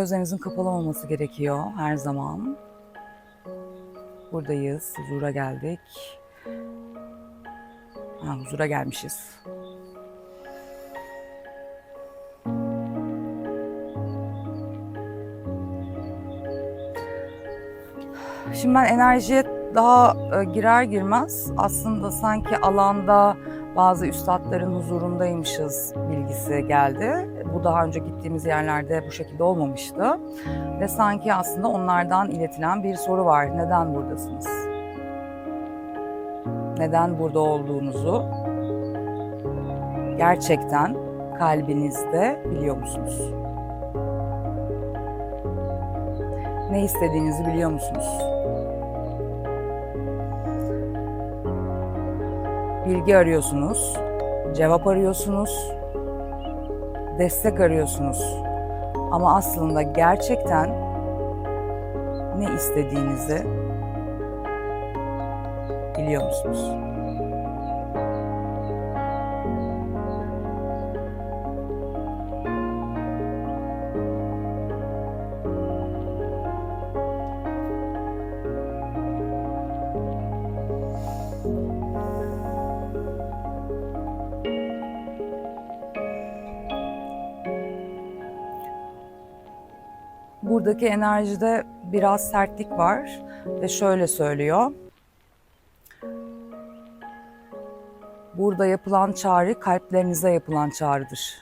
gözlerinizin kapalı olması gerekiyor her zaman. Buradayız, huzura geldik. Ha, huzura gelmişiz. Şimdi ben enerjiye daha e, girer girmez aslında sanki alanda bazı üstadların huzurundaymışız bilgisi geldi. Bu daha önce gittiğimiz yerlerde bu şekilde olmamıştı. Ve sanki aslında onlardan iletilen bir soru var. Neden buradasınız? Neden burada olduğunuzu gerçekten kalbinizde biliyor musunuz? Ne istediğinizi biliyor musunuz? Bilgi arıyorsunuz, cevap arıyorsunuz, destek arıyorsunuz. Ama aslında gerçekten ne istediğinizi biliyor musunuz? Buradaki enerjide biraz sertlik var ve şöyle söylüyor. Burada yapılan çağrı kalplerinize yapılan çağrıdır.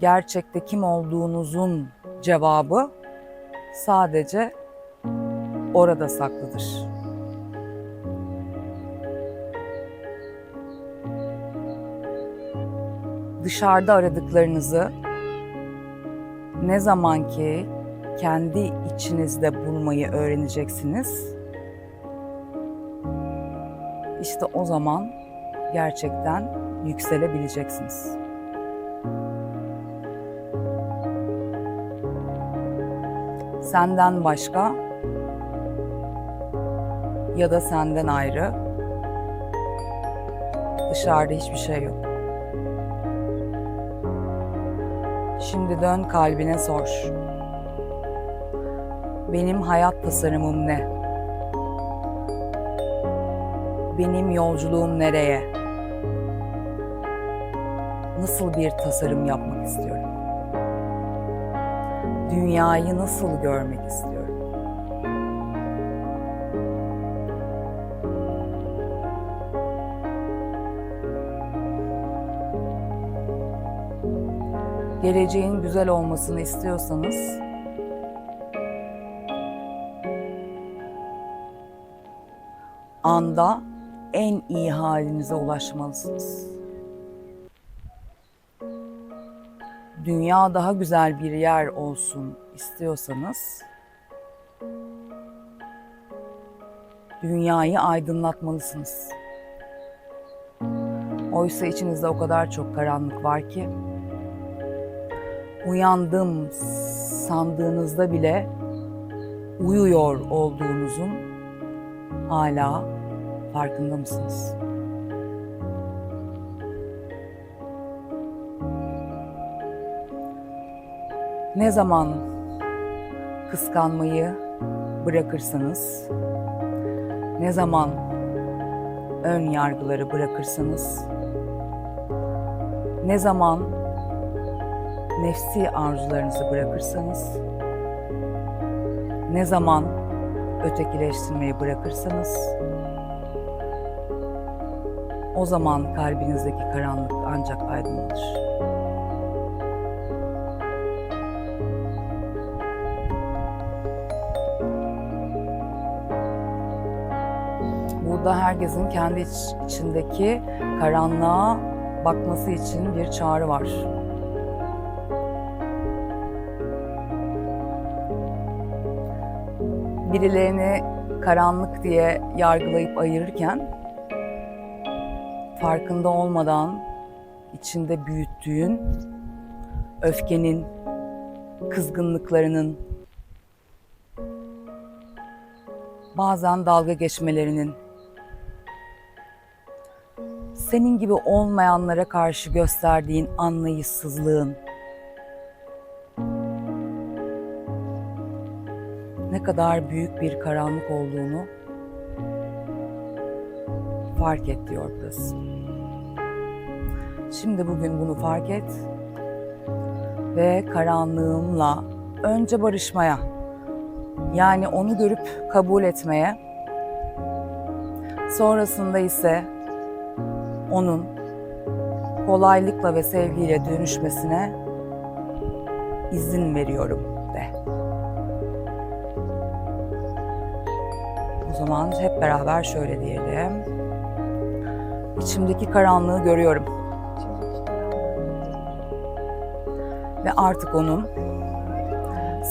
Gerçekte kim olduğunuzun cevabı sadece orada saklıdır. Dışarıda aradıklarınızı ne zaman ki kendi içinizde bulmayı öğreneceksiniz, işte o zaman gerçekten yükselebileceksiniz. Senden başka ya da senden ayrı dışarıda hiçbir şey yok. Şimdi dön kalbine sor. Benim hayat tasarımım ne? Benim yolculuğum nereye? Nasıl bir tasarım yapmak istiyorum? Dünyayı nasıl görmek istiyorum? Geleceğin güzel olmasını istiyorsanız anda en iyi halinize ulaşmalısınız. Dünya daha güzel bir yer olsun istiyorsanız dünyayı aydınlatmalısınız. Oysa içinizde o kadar çok karanlık var ki uyandım sandığınızda bile uyuyor olduğunuzun hala farkında mısınız? Ne zaman kıskanmayı bırakırsanız, ne zaman ön yargıları bırakırsanız, ne zaman nefsi arzularınızı bırakırsanız, ne zaman ötekileştirmeyi bırakırsanız, o zaman kalbinizdeki karanlık ancak aydınlanır. Burada herkesin kendi iç, içindeki karanlığa bakması için bir çağrı var. Birilerini karanlık diye yargılayıp ayırırken farkında olmadan içinde büyüttüğün öfkenin, kızgınlıklarının, bazen dalga geçmelerinin, senin gibi olmayanlara karşı gösterdiğin anlayışsızlığın, kadar büyük bir karanlık olduğunu fark et diyor burası. Şimdi bugün bunu fark et ve karanlığımla önce barışmaya yani onu görüp kabul etmeye sonrasında ise onun kolaylıkla ve sevgiyle dönüşmesine izin veriyorum zaman hep beraber şöyle diyelim. İçimdeki karanlığı görüyorum. Ve artık onun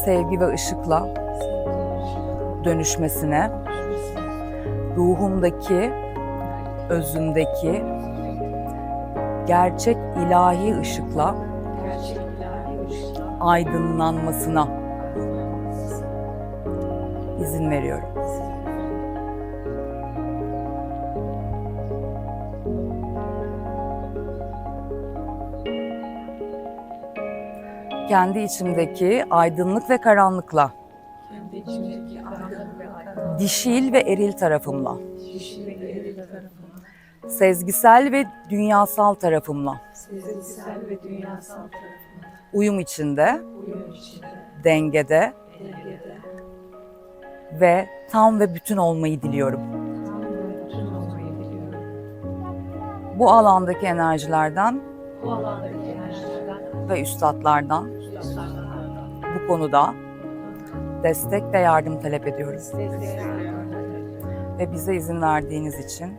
sevgi ve ışıkla dönüşmesine, ruhumdaki, özümdeki gerçek ilahi ışıkla aydınlanmasına izin veriyorum. Kendi içimdeki aydınlık ve karanlıkla, dişil ve eril tarafımla, sezgisel ve dünyasal tarafımla uyum içinde, dengede ve tam ve bütün olmayı diliyorum. Bu alandaki enerjilerden Bu alandaki enerjilerden, ve üstadlardan, bu konuda destek ve yardım talep ediyorum. Ve bize izin verdiğiniz için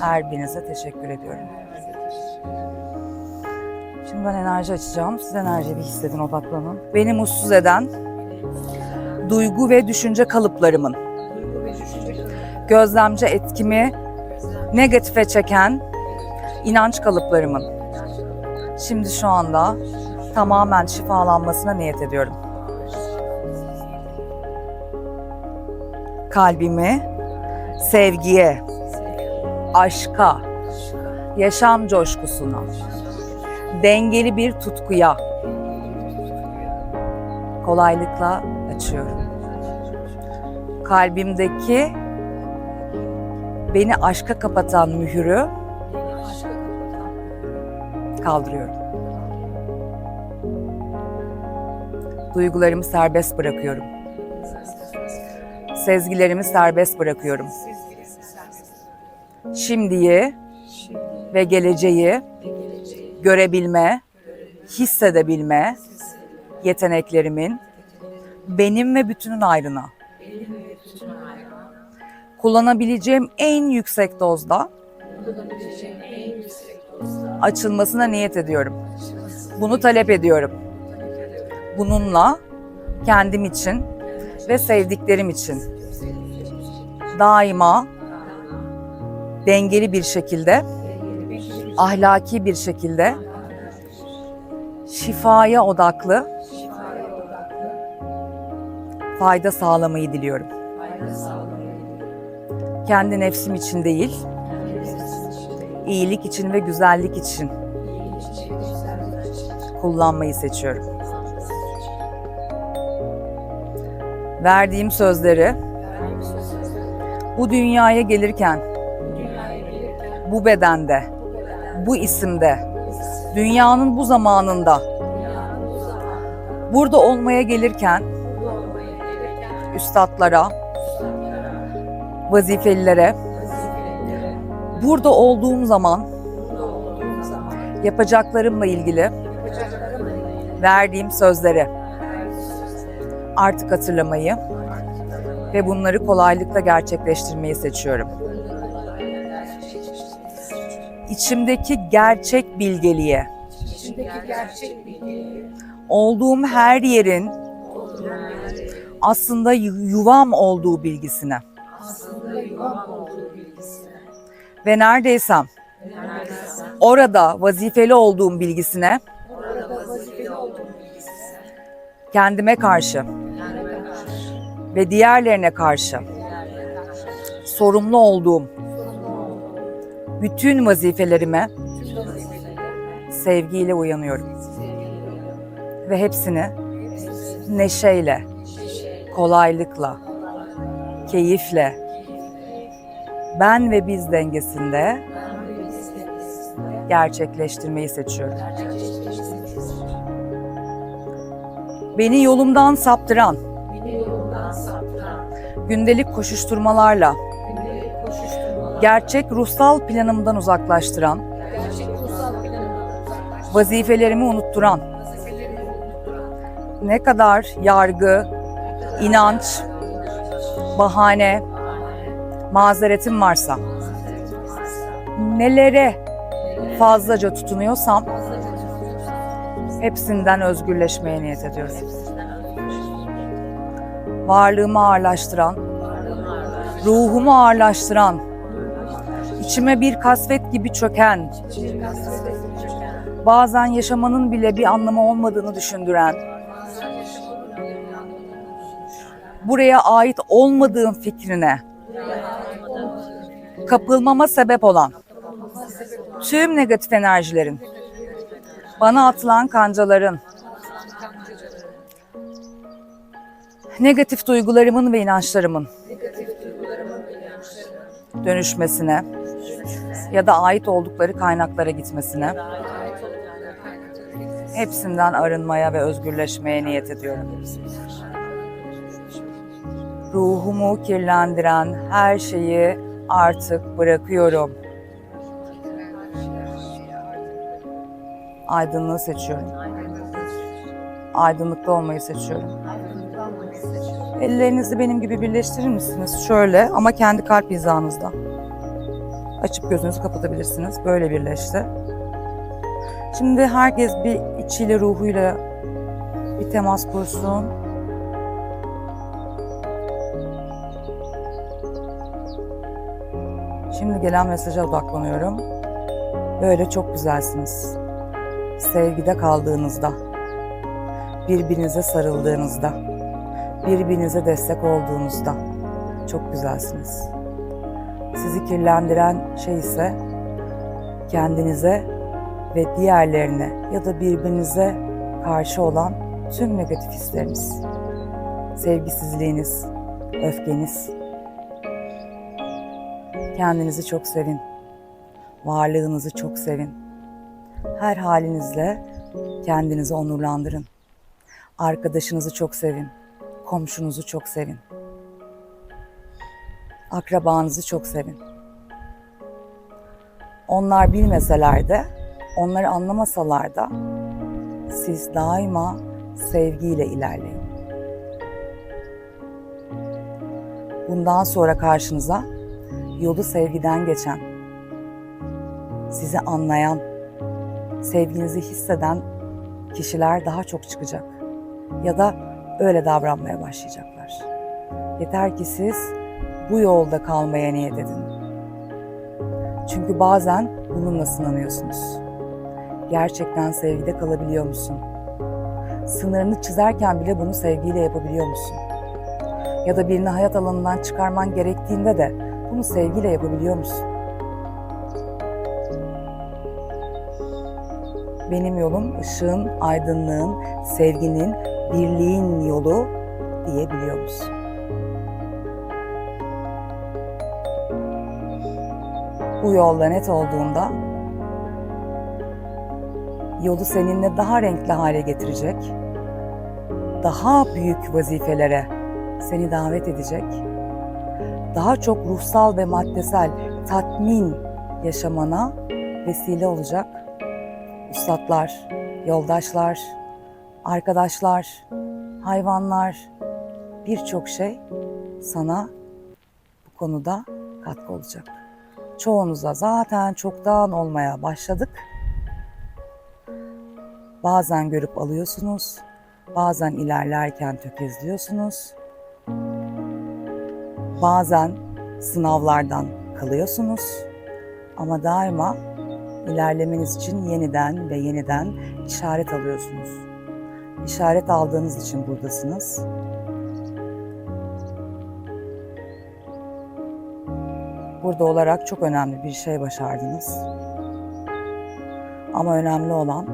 her birinize teşekkür ediyorum. Şimdi ben enerji açacağım. Siz enerjiyi bir hissedin, odaklanın. Beni mutsuz eden duygu ve düşünce kalıplarımın gözlemci etkimi negatife çeken inanç kalıplarımın şimdi şu anda tamamen şifalanmasına niyet ediyorum. Kalbimi sevgiye, aşka, yaşam coşkusuna, dengeli bir tutkuya kolaylıkla açıyorum. Kalbimdeki beni aşka kapatan mühürü kaldırıyorum. Duygularımı serbest bırakıyorum. Sezgilerimi serbest bırakıyorum. Şimdiyi ve geleceği görebilme, hissedebilme yeteneklerimin benim ve bütünün ayrına kullanabileceğim en yüksek dozda açılmasına niyet ediyorum. Bunu talep ediyorum. Bununla kendim için ve sevdiklerim için daima dengeli bir şekilde, ahlaki bir şekilde şifaya odaklı fayda sağlamayı diliyorum. Kendi nefsim için değil, iyilik için ve güzellik için kullanmayı seçiyorum. Verdiğim sözleri bu dünyaya gelirken bu bedende, bu isimde, dünyanın bu zamanında burada olmaya gelirken üstadlara, vazifelilere burada olduğum zaman yapacaklarımla ilgili verdiğim sözleri artık hatırlamayı ve bunları kolaylıkla gerçekleştirmeyi seçiyorum. İçimdeki gerçek bilgeliğe, olduğum her yerin aslında yu- yuvam olduğu bilgisine ve neredeysem neredeyse orada vazifeli olduğum bilgisine kendime karşı. Ve diğerlerine karşı. Sorumlu olduğum bütün vazifelerime sevgiyle uyanıyorum. Ve hepsini neşeyle, kolaylıkla, keyifle, ben ve biz dengesinde gerçekleştirmeyi seçiyorum. Beni yolumdan saptıran, Beni yolundan saptıran, gündelik koşuşturmalarla, gündelik gerçek ruhsal planımdan uzaklaştıran, gerçek vazifelerimi unutturan, vazifelerimi unutturan, ne kadar yargı, inanç, bahane, mazeretim varsa, nelere fazlaca tutunuyorsam hepsinden özgürleşmeye niyet ediyorum. Varlığımı ağırlaştıran, ruhumu ağırlaştıran, içime bir kasvet gibi çöken, bazen yaşamanın bile bir anlamı olmadığını düşündüren, buraya ait olmadığım fikrine kapılmama sebep olan tüm negatif enerjilerin, bana atılan kancaların, negatif duygularımın ve inançlarımın dönüşmesine ya da ait oldukları kaynaklara gitmesine hepsinden arınmaya ve özgürleşmeye niyet ediyorum. Ruhumu kirlendiren her şeyi artık bırakıyorum. Aydınlığı seçiyorum. Aydınlıkta olmayı seçiyorum. Ellerinizi benim gibi birleştirir misiniz? Şöyle ama kendi kalp hizanızda. Açıp gözünüzü kapatabilirsiniz. Böyle birleşti. Şimdi herkes bir içiyle ruhuyla bir temas kursun. Şimdi gelen mesaja odaklanıyorum. Böyle çok güzelsiniz. Sevgide kaldığınızda, birbirinize sarıldığınızda, birbirinize destek olduğunuzda çok güzelsiniz. Sizi kirlendiren şey ise kendinize ve diğerlerine ya da birbirinize karşı olan tüm negatif hisleriniz. Sevgisizliğiniz, öfkeniz. Kendinizi çok sevin. Varlığınızı çok sevin. Her halinizle kendinizi onurlandırın. Arkadaşınızı çok sevin. Komşunuzu çok sevin. Akrabanızı çok sevin. Onlar bilmeseler de, onları anlamasalar da siz daima sevgiyle ilerleyin. Bundan sonra karşınıza yolu sevgiden geçen, sizi anlayan, sevginizi hisseden kişiler daha çok çıkacak. Ya da öyle davranmaya başlayacaklar. Yeter ki siz bu yolda kalmaya niyet edin. Çünkü bazen bununla sınanıyorsunuz. Gerçekten sevgide kalabiliyor musun? Sınırını çizerken bile bunu sevgiyle yapabiliyor musun? Ya da birini hayat alanından çıkarman gerektiğinde de bunu sevgiyle yapabiliyor musun? Benim yolum ışığın, aydınlığın, sevginin, birliğin yolu diyebiliyor musun? Bu yolda net olduğunda yolu seninle daha renkli hale getirecek, daha büyük vazifelere seni davet edecek, daha çok ruhsal ve maddesel tatmin yaşamana vesile olacak üstadlar, yoldaşlar, arkadaşlar, hayvanlar, birçok şey sana bu konuda katkı olacak. Çoğunuza zaten çoktan olmaya başladık. Bazen görüp alıyorsunuz, bazen ilerlerken tökezliyorsunuz. Bazen sınavlardan kalıyorsunuz ama daima ilerlemeniz için yeniden ve yeniden işaret alıyorsunuz. İşaret aldığınız için buradasınız. Burada olarak çok önemli bir şey başardınız. Ama önemli olan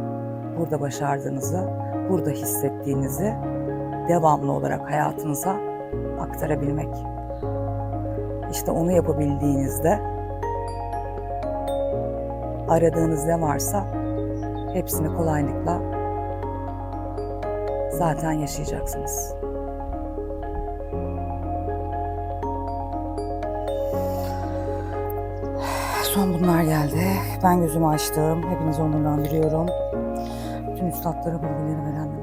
burada başardığınızı, burada hissettiğinizi devamlı olarak hayatınıza aktarabilmek. İşte onu yapabildiğinizde aradığınız ne varsa hepsini kolaylıkla zaten yaşayacaksınız. Son bunlar geldi. Ben gözümü açtım. Hepinizi onurlandırıyorum. Bütün üstadlara bilgileri veren enerji.